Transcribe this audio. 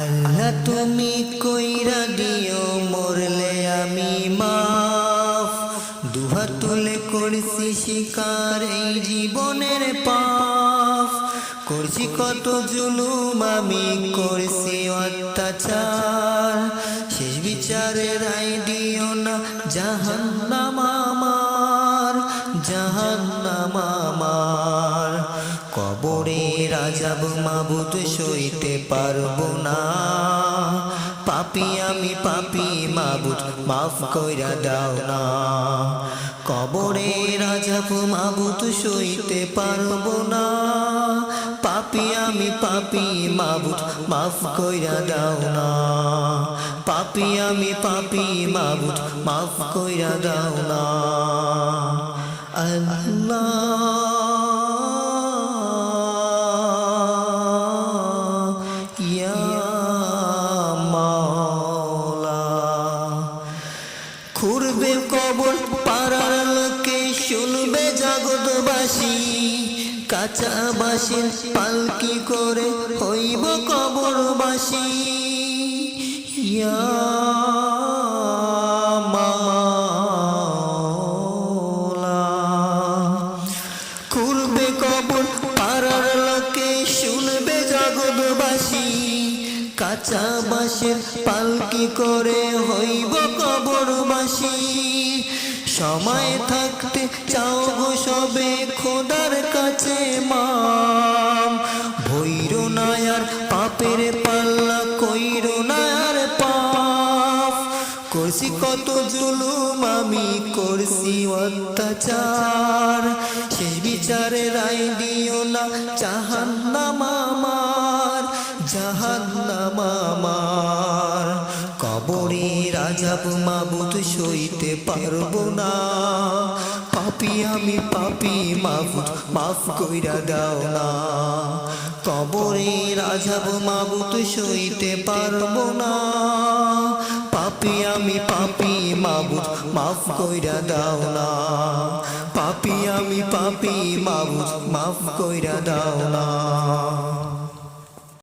আল্লাহ তুমি কইরা দিও, মরলে আমি মাফ। দুহাত তুলে করছি শিকার এই জীবনের পাপ। করছি কত জুলুম আমি করছি অত্যাচার। শেষ বিচারে রায় দিও না, জাহান্নাম জাহান্নাম আমার। কবরে রাজাব মাবুত সইতে পারব না। পাপি আমি পাপি মাবুদ, মাফ কইরা দাও না। কবরে রাজাব মাবুত সইতে পারব না। পাপি আমি পাপি মাবুত মাফ কইরা দাও না। পাপি আমি পাপি মাবুত মাফ কইরা দাও না। খুরবে কবর পাড়ার লোকে শুনবে জগৎবাসী কাঁচা বাসির পালকি করে হইব কবরবাসী ইয়া জগৎবাসী কাঁচা বাসের পালকি করে হইব কবরবাসী? সময় থাকতে চাও গো সবে খোদার কাছে মাম। ভৈর নায়ার পাপের পাল্লা কইর নায়ার পাপ। করছি কত জুলুম আমি করছি অত্যাচার। শেষ বিচারে রায় দিও না, জাহান্নাম আমার। জাহান্নাম কবরে রাজাব মাবুদ সইতে পারব না। পাপি আমি পাপি মাবুদ, মাফ কইরা দাও না। কবরে রাজাব মাবুদ সইতে পারব না। পাপি আমি পাপি মাবুদ, মাফ কইরা দাও না। পাপি আমি পাপি মাবুদ, মাফ কইরা দাও না।